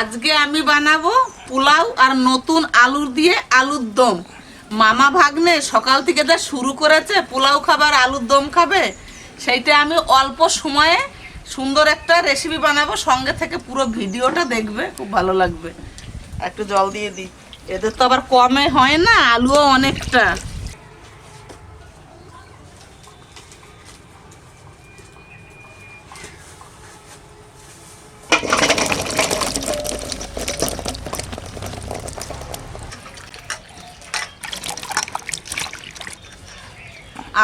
আজকে আমি বানাবো পোলাও আর নতুন আলুর দিয়ে আলুর দম। মামা ভাগ্নে সকাল থেকে যা শুরু করেছে, পোলাও খাবার, আলুর দম খাবে, সেইটা আমি অল্প সময়ে সুন্দর একটা রেসিপি বানাবো। সঙ্গে থেকে পুরো ভিডিওটা দেখবে, খুব ভালো লাগবে। একটু জল দিয়ে দিই। এদের তো আবার কমে হয় না, আলুও অনেকটা।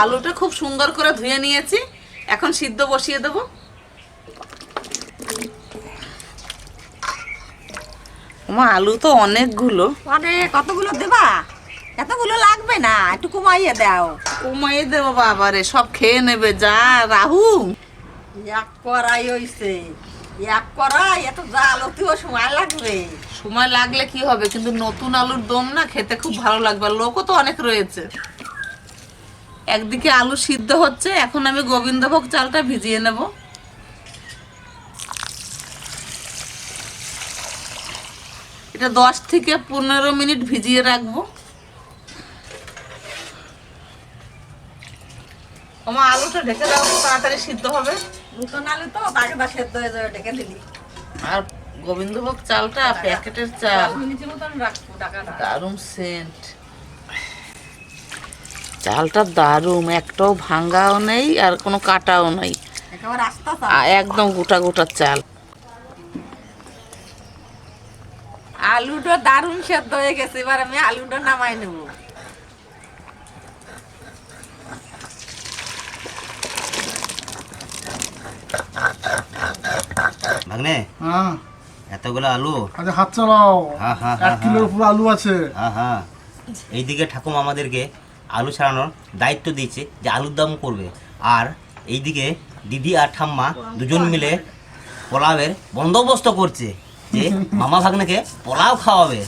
আলুটা খুব সুন্দর করে ধুয়ে নিয়েছি। এখন সিদ্ধ বসিয়ে দেবো। মা আলু তো অনেকগুলো। মানে কতগুলো দেবা? এতগুলো লাগবে না একটু কমাইয়ে দাও। কমাইয়ে দেবো বাবারে সব খেয়ে নেবে যা রাহু। এক করাই হইছে এক কড়াই এত জাল অতিও সময় লাগবে। সময় লাগলে কি হবে? কিন্তু নতুন আলুর দম না খেতে খুব ভালো লাগবে লোকও তো অনেক রয়েছে। একদিকে আলু সিদ্ধ হচ্ছে এখন আমি গোবিন্দভোগ চালটা ভিজিয়ে নেব। এটা দশ থেকে পনেরো মিনিট ভিজিয়ে রাখব। আমার আলুটা ঢেকে দাও তাড়াতাড়ি সিদ্ধ হবে। নতুন আলু তো তাকে বা সেদ্ধ হয়ে যাবে ডেকে দিলি। আর গোবিন্দভোগ চালটা প্যাকেটের চাল। দারুণ সেন্ট। চালটা দারুণ একটাও ভাঙ্গাও নেই আর কোনো কাটাও নেই। একদম গোটা গোটা চাল। আলুটা দারুণ সেদ্ধ হয়ে গেছে এবার আমি আলুটা নামাই নেব। ভাগ্নে হ্যাঁ। এতগুলো আলু? আচ্ছা হাত চালাও। হ্যাঁ, হ্যাঁ, এক কিলোর উপর আলু আছে। হ্যাঁ হ্যাঁ। এইদিকে ঠাকুমা আমাদেরকে আলু ছাড়ানোর দায়িত্ব দিয়েছে যে আলুর দাম করবে। আর এইদিকে দিদি আর ঠাম্মা দুজন মিলে পোলাওয়ের বন্দোবস্ত করছে যে মামা ভাগ্নেকে পোলাও খাওয়াবে।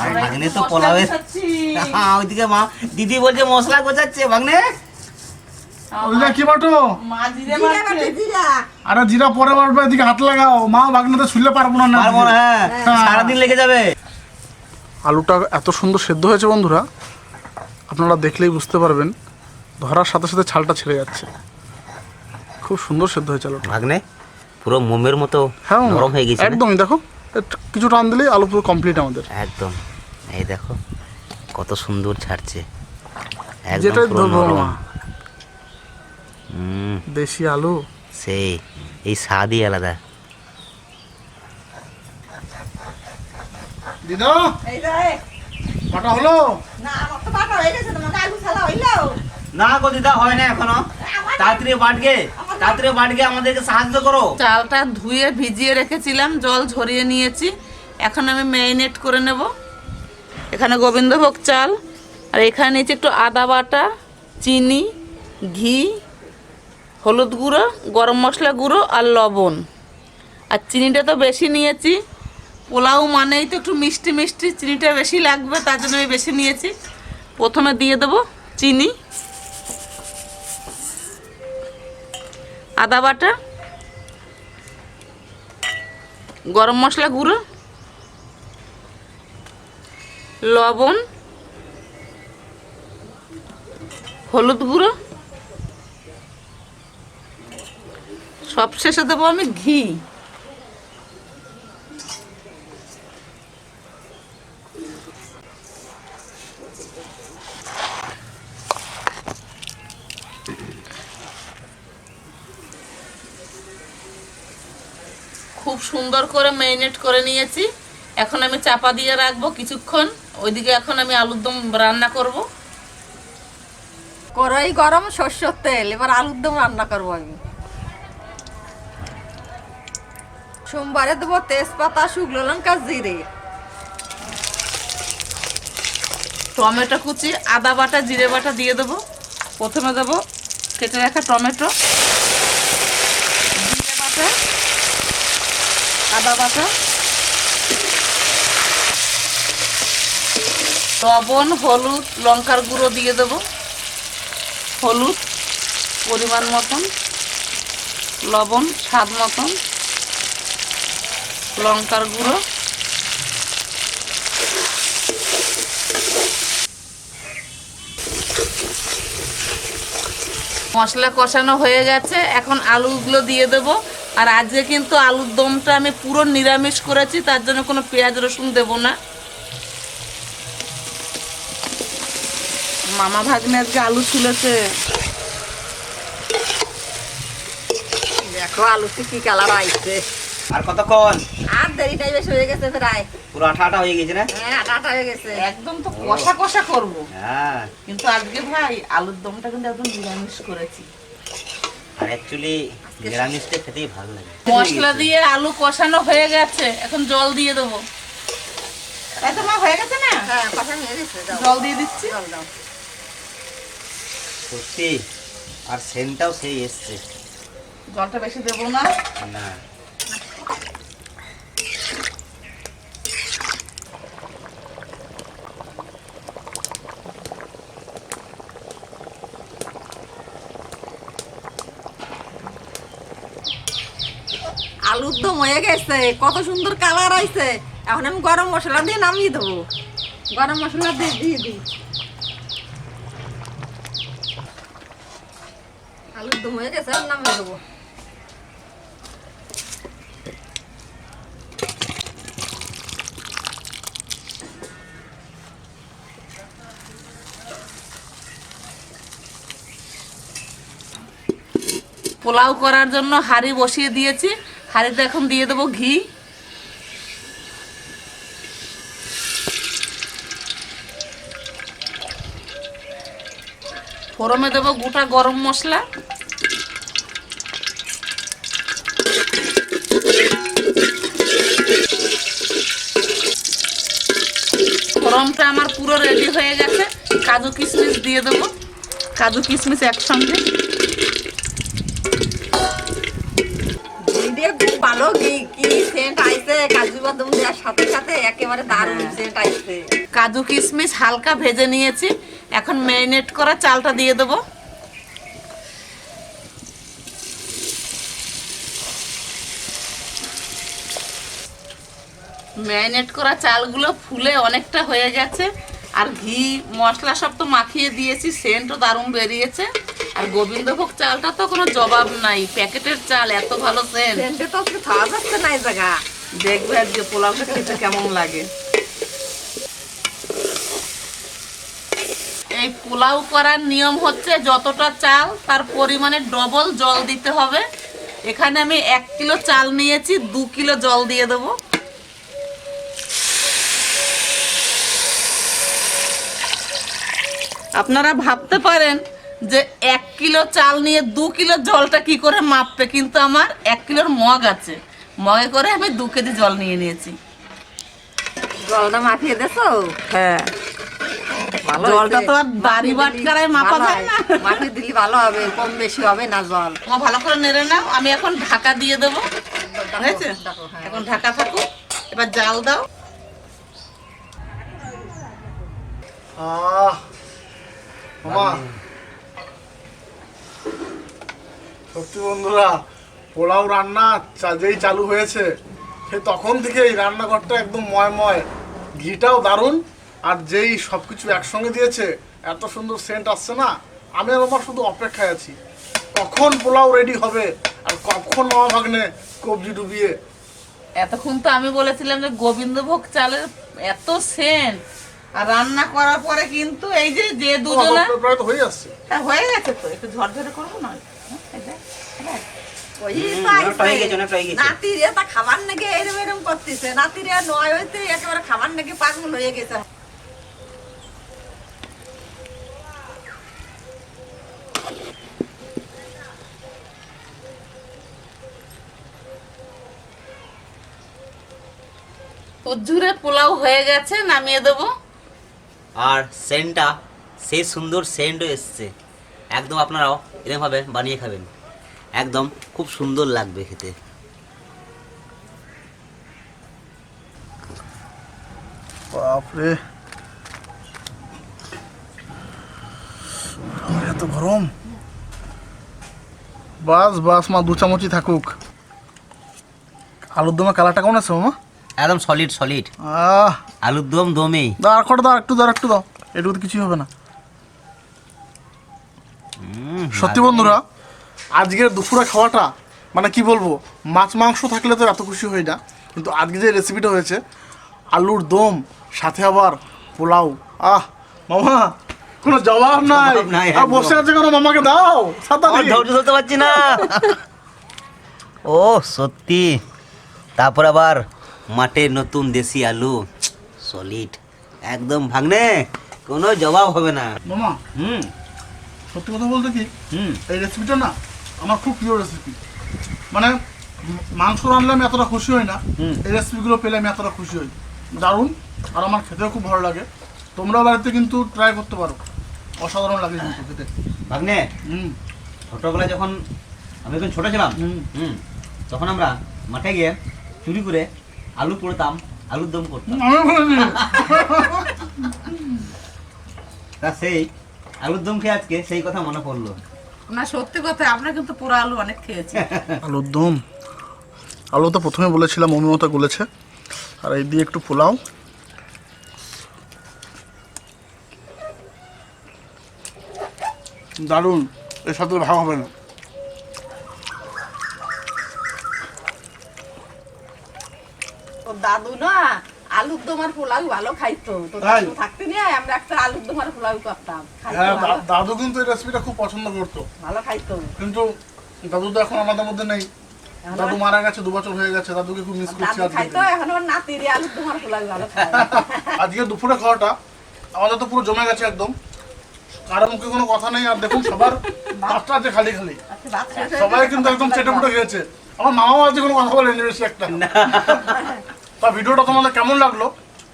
আর ভাগ্নে তো পোলাওয়ের হ্যাঁ ওইদিকে মা দিদি বলছে মশলা গোছাচ্ছে ভাগ্নে। ওইটা কি বাটো। আরে জিরা পরে বাটবে এদিকে হাত লাগাও। মা পারব না পারব না হ্যাঁ। সারাদিন লেগে যাবে। আলুটা এত সুন্দর সেদ্ধ হয়েছে বন্ধুরা। আপনারা দেখলেই বুঝতে পারবেন ধরার সাথে সাথে ছালটা ছেড়ে যাচ্ছে। খুব সুন্দর সেদ্ধ হয়েছে আলুটা। ভাগ্নে পুরো মোমের মতো হ্যাঁ নরম হয়ে গেছে? একদমই দেখো কিছু টান দিলেই আলু পুরো কমপ্লিট আমাদের। একদম। এই দেখো কত সুন্দর ছাড়ছে। যেটাই ধরবো দেশি আলু। সেই এই স্বাদই আলাদা। দিদা! এই হলো? না, আমার তো বাটা হয়ে গেছে, তোমাকে আলু ছালা হইল? না গো দিদা হয় না এখনও। তাড়াতাড়ি বাটগে তাড়াতাড়ি বাটগে আমাদেরকে সাহায্য করো। চালটা ধুয়ে ভিজিয়ে রেখেছিলাম জল ঝরিয়ে নিয়েছি। এখন আমি ম্যারিনেট করে নেব। এখানে গোবিন্দভোগ চাল আর এখানে নিয়েছি একটু আদা বাটা চিনি ঘি হলুদ গুঁড়ো গরম মশলা গুঁড়ো আর লবণ। আর চিনিটা তো বেশি নিয়েছি পোলাও মানেই তো একটু মিষ্টি মিষ্টি, চিনিটা বেশি লাগবে, তার জন্য আমি বেশি নিয়েছি। প্রথমে দিয়ে দেবো চিনি, আদা বাটা, গরম মশলা গুঁড়ো, লবণ, হলুদ গুঁড়ো। সব শেষে দেবো আমি ঘি। খুব সুন্দর করে ম্যারিনেট করে নিয়েছি। এখন আমি চাপা দিয়ে রাখব কিছুক্ষণ। ওইদিকে এখন আমি আলুর দম রান্না করব। কড়াই গরম সর্ষের তেল। এবার আলুর দম রান্না করব আমি। সোমবারে দেবো তেজপাতা শুকনো লঙ্কা জিরে। টমেটো কুচি আদা বাটা জিরে বাটা দিয়ে দেবো। প্রথমে দেবো কেটে রাখা টমেটো। জিরে বাটা আদা বাটা, লবণ, হলুদ, লঙ্কার গুঁড়ো দিয়ে দেব। হলুদ পরিমাণ মতন, লবণ স্বাদ মতন, লঙ্কার গুঁড়ো। মশলা কষানো হয়ে গেছে, এখন আলুগুলো দিয়ে দেবো। আর আজকে কিন্তু আলুর দমটা আমি পুরো নিরামিষ করেছি তার জন্য কোনো পেঁয়াজ রসুন দেবো না। মামা ভাগ্নে আজকে আলু ছুলেছে। দেখো আলুতে কি কালার আইছে। আর কতক্ষণ? আর দেরিটাই বেশি হয়ে গেছে প্রায়। পুরো আঠা আঠা হয়ে গেছে না? হ্যাঁ আটা আটা হয়ে গেছে। একদম তো কষা কষা করব। হ্যাঁ। কিন্তু আজকে ভাই আলুর দমটা কিন্তু একদম নিরামিষ করেছি। আর অ্যাকচুয়ালি নিরামিষটা খেতেই ভালো লাগে। মশলা দিয়ে আলু কষানো হয়ে গেছে এখন জল দিয়ে দেবো। তাই তো মা হয়ে গেছে না? হ্যাঁ হয়ে গেছে জল দিয়ে দিচ্ছি। জল দাও। সত্যি আর সেন্টটাও সেই এসছে। জলটা বেশি দেবো না। না। আলুর দম হয়ে গেছে, কত সুন্দর কালার আইছে এখন আমি গরম মশলা দিয়ে নামিয়ে দেবো। গরম মশলা দিয়ে দিয়ে দিই। আলুর দম হয়ে গেছে নামিয়ে দেবো। পোলাও করার জন্য হাঁড়ি বসিয়ে দিয়েছি। হাঁড়িতে এখন দিয়ে দেবো ঘি। ফোড়নে দেবো গোটা গরম মশলা। ফোড়নটা আমার পুরো রেডি হয়ে গেছে। কাজু কিশমিশ দিয়ে দেবো। কাজু কিশমিশ একসঙ্গে ঘি দিয়ে খুব ভালো ঘি কি সেন্ট আইছে কাজু বাদাম দেওয়ার সাথে সাথে একেবারে দারুণ সেন্ট আইছে কাজু কিশমিশ হালকা ভেজে নিয়েছি। এখন ম্যারিনেট করা চালটা দিয়ে দেবো। ম্যারিনেট করা চালগুলো ফুলে অনেকটা হয়ে গেছে। আর ঘি মশলা সব তো মাখিয়ে দিয়েছি সেন্টও দারুণ বেরিয়েছে। আর গোবিন্দভোগ চালটা তো কোনো জবাব নাই প্যাকেটের চাল এত ভালো সেন্ট সেন্টে তো খাওয়া যাচ্ছে না এই জায়গা। দেখবে আজকে পোলাওটা খেতে কেমন লাগে। এই পোলাও করার নিয়ম হচ্ছে যতটা চাল তার পরিমাণে ডবল জল দিতে হবে। এখানে আমি এক কিলো চাল নিয়েছি দু কিলো জল দিয়ে দেবো। আপনারা ভাবতে পারেন যে এক কিলো চাল নিয়ে দু কিলো জলটা কি করে মাপবে কিন্তু আমার এক কিলোর মগ আছে। মগে করে আমি দু কেজি জল নিয়ে নিয়েছি। জলটা মাখিয়ে দেছো হ্যাঁ। জলটা তো আর দিলি বাটখারায় মাপা ভালো যায় না। মাখিয়ে দিলি ভালো হবে কম বেশি হবে না জল। তোমার ভালো করে নেড়ে নাও আমি এখন ঢাকা দিয়ে দেবো। হয়েছে? হ্যাঁ। এখন ঢাকা থাকুক। এবার জাল দাও। আহ মামা সত্যি বন্ধুরা, পোলাও রান্না যেই চালু হয়েছে। সে তখন থেকেই রান্নাঘরটা একদম ময়ময় ঘিটাও দারুণ, আর যেই সব কিছু একসঙ্গে দিয়েছে, এত সুন্দর সেন্ট আসছে না? আমি আর আমার শুধু অপেক্ষায় আছি। কখন পোলাও রেডি হবে, আর কখন মামা ভাগ্নে কবজি ডুবিয়ে? এতক্ষণ তো আমি বলেছিলাম যে গোবিন্দভোগ চালের এত সেন্ট আর রান্না করার পরে কিন্তু এই যে যে দুজনা আমার প্রায় তো হয়ে যাচ্ছে হ্যাঁ হয়ে গেছে তো একটু ঝরঝরে করব না হ্যাঁ। নাতিরে তা খাবার নাকি এরম এরম করতেছে। নাতিরে নয় হইতে একেবারে খাবার নাকি পাগল হয়ে গেছে। উজ্জুরে পোলাও হয়ে গেছে নামিয়ে দেবো। আর সেন্টটা, সেই সুন্দর সেন্টও এসছে। একদম আপনারাও এরকমভাবে বানিয়ে খাবেন। একদম খুব সুন্দর লাগবে খেতে। বাপরে। এত গরম। বাস বাস, মা, দু চামচই থাকুক। আলুর দমে কালারটা কেমন আছে, মামা? একদম সলিড সলিড আহ। আলুর দম দমেই দাও আর কটা দাও একটু দাও একটু দাও এটুকু তো কিছুই হবে না। সত্যি বন্ধুরা আজকের দুপুরে খাওয়াটা মানে কি বলব মাছ মাংস থাকলে তো এত খুশি হই না কিন্তু আজকে যে রেসিপিটা হয়েছে আলুর দম সাথে আবার পোলাও। আহ মামা কোনো জবাব নাই। জবাব নাই, আর বসে আছে কেন মামাকে দাও আমার। ধৈর্য ধরতে পারছি না। ও সত্যি। তারপর আবার মাঠের নতুন দেশি আলু। সলিড একদম ভাঙনে কোনো জবাব হবে না। মামা হুম। সত্যি কথা বলতে কি? হুম। এই রেসিপিটা না আমার খুব প্রিয় রেসিপি মানে মাংস রানলে আমি এতটা খুশি হই না। এই রেসিপিগুলো পেলে আমি এতটা খুশি হই। দারুণ। আর আমার খেতেও খুব ভালো লাগে। তোমরাও বাড়িতে কিন্তু ট্রাই করতে পারো। অসাধারণ লাগে কিন্তু খেতে। ভাগ্নে হুম। ছোটবেলায় যখন আমি যখন ছোট ছিলাম হুম। হুম তখন আমরা মাঠে গিয়ে চুরি করে আলু পড়তাম আলুর দম করতাম। তা সেই আলুর দম খেয়ে আজকে সেই কথা মনে পড়ল। না সত্যি কথা আমরা কিন্তু পুরো আলু অনেক খেয়েছি। আলুর দম। আলু তো প্রথমে বলেছিলাম অমিমতা গলেছে। আর এই দিয়ে একটু পোলাও। দারুণ এর সাথে ভাগ হবে না। দাদু না আলুর দম আর পোলাও ভালো খাইতো। তো দাদু থাকতে নিয়ে আমরা একটা আলুর দম আর পোলাও করতাম হ্যাঁ দাদু কিন্তু এই রেসিপিটা খুব পছন্দ করতো। ভালো খাইতো। কিন্তু দাদু তো এখন আমাদের মধ্যে নেই। দাদু মারা গেছে দু বছর হয়ে গেছে দাদুকে খুব মিস করছি আজকে। খাইতো এখন ওর নাতির আলুর দম আর পোলাও ভালো খায়। আজকে দুপুরে খাওয়াটা আমাদের তো পুরো জমে গেছে একদম। কারও মুখে কোনো কথা নেই আর দেখুন সবার পাঁচটা আছে খালি খালি। আচ্ছা, সবাই কিন্তু একদম চেটে। পুটে খেয়েছে। আমার মামাও আজকে কোনো কথা বলেনি বেশি একটা। তা ভিডিওটা তোমাদের কেমন লাগল?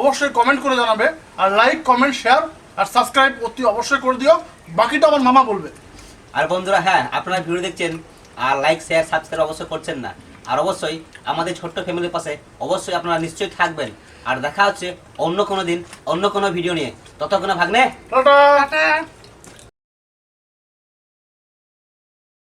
অবশ্যই কমেন্ট করে জানাবে। আর লাইক কমেন্ট শেয়ার আর সাবস্ক্রাইব অতি অবশ্যই করে দিও। বাকিটা আমার মামা বলবে। আর বন্ধুরা হ্যাঁ আপনারা ভিডিও দেখছেন আর লাইক শেয়ার সাবস্ক্রাইব অবশ্যই করছেন না। আর অবশ্যই আমাদের ছোট্ট ফ্যামিলির পাশে অবশ্যই আপনারা নিশ্চয়ই থাকবেন। আর দেখা হচ্ছে অন্য কোনো দিন অন্য কোনো ভিডিও নিয়ে। ততক্ষণে ভাগ্নে। টাটা।